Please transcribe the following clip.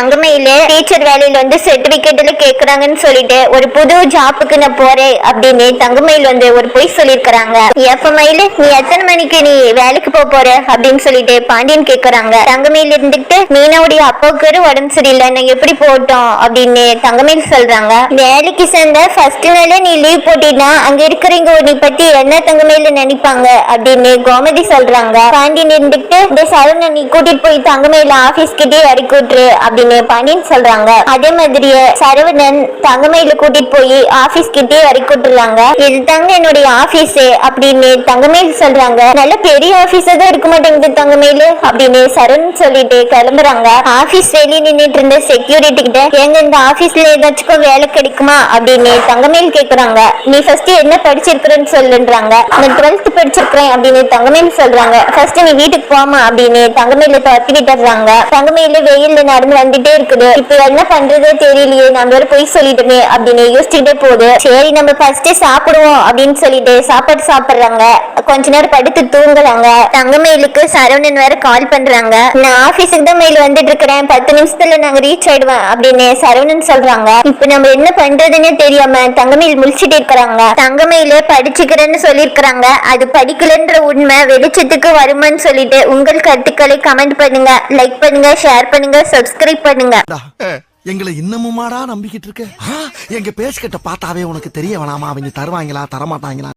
தங்கமயில teacher வேலையில வந்து சர்டிபிகேட்ல கேக்குறாங்கன்னு சொல்லிட்டு ஒரு புது ஜாப்புக்கு நான் போறேன் அப்படின்னு தங்கமயில் வந்து ஒரு பொய் சொல்லிருக்காங்க எஃப்எம்ஐல நீ எத்தனை மணிக்கு நீ வேலைக்கு போக போற? அப்படின்னு சொல்லிட்டு பாண்டியன் கேக்குறாங்க. தங்கமையில இருந்துட்டு மீனாவுடைய அப்பாவுக்கு உடம்பு சரியில்லை நான் எப்படி போட்டோம் அப்படின்னு தங்கமையில் சொல்றாங்க. வேலைக்கு சேர்ந்த ஃபர்ஸ்ட் நாளே நீ லீவ் போட்டினா அங்க இருக்கிறவங்க உன்னை பத்தி என்ன தங்கமையில நினைப்பாங்க? அப்படின்னு கோமதி சொல்றாங்க. பாண்டியன் இருந்துட்டு இந்த சரவணன் நீ கூட்டிட்டு போய் தங்கமையில ஆபீஸ் கிட்டே இறக்கி விட்டுரு அப்படின்னு பாண்டியன் சொல்றாங்க. அதே மாதிரியே சரவணன் தங்கமயில கூட்டிட்டு போய் ஆபீஸ் கிட்டே வரை கூட்டுறாங்க இது தாங்க என்னுடைய ஆபீஸ் அப்படின்னு தங்கமயில் சொல்றாங்க. நல்ல பெரிய ஆபீஸா தான் இருக்க மாட்டேங்குது தங்கமயில அப்படின்னு சரண் சொல்லிட்டு கிளம்புறாங்க. ஆபீஸ் வெளியே நின்னுட்டு இருந்த செக்யூரிட்டி கிட்ட எங்க இந்த ஆபீஸ்ல ஏதாச்சும் வேலை கிடைக்குமா? அப்படின்னு தங்கமயில் கேக்குறாங்க. நீ ஃபர்ஸ்ட் என்ன படிச்சிருக்கிறன்னு சொல்லுன்றாங்க. நான் டுவெல்த் படிச்சிருக்கிறேன் அப்படின்னு தங்கமயில் சொல்றாங்க. ஃபர்ஸ்ட் நீ வீட்டுக்கு போமா அப்படின்னு தங்கமயில துரத்தி விட்டுறாங்க. தங்கமயில வெயில்ல நடந்து வந்துட்டே இருக்குது. இப்ப என்ன பண்றதே தெரியலையே. நம்ம வேற போய் சொல்லிட்டுமே அப்படின்னு யோசிச்சுட்டே போகுது. சரி நம்ம ஃபர்ஸ்ட் சாப்பிடுவோம் அப்படின்னு சொல்லிட்டு சாப்பாடு சாப்பிடுறாங்க. கொஞ்ச நேரம் படுத்து தூங்குறாங்க. தங்கமயிலுக்கு சரவணன் வேற கால் பண்றாங்க. நான் ஆபீஸுக்கு தான் மயில் வந்துட்டு இருக்கிறேன் பத்து நிமிஷத்துல நாங்க ரீச் ஆயிடுவேன் அப்படின்னு சரவணன் சொல்றாங்க. இப்ப நம்ம என்ன பண்றதுன்னே தெரியாம தங்கமயில் முழிச்சிட்டு இருக்கிறாங்க. தங்கமயில படிச்சுக்கிறேன்னு சொல்லியிருக்கிறாங்க. அது படிக்கலன்ற உண்மை வெளிச்சத்துக்கு வருமான்னு சொல்லிட்டு உங்கள் கருத்துக்களை கமெண்ட் பண்ணுங்க. லைக் பண்ணுங்க ஷேர் பண்ணுங்க சப்ஸ்கிரைப் பண்ணுங்க எங்களை இன்னமுமாடா நம்பிக்கிட்டு இருக்க? எங்க பேசிக்கிட்ட பார்த்தாவே உனக்கு தெரிய வேணாமா? அவங்க தருவாங்களா தரமாட்டாங்களா?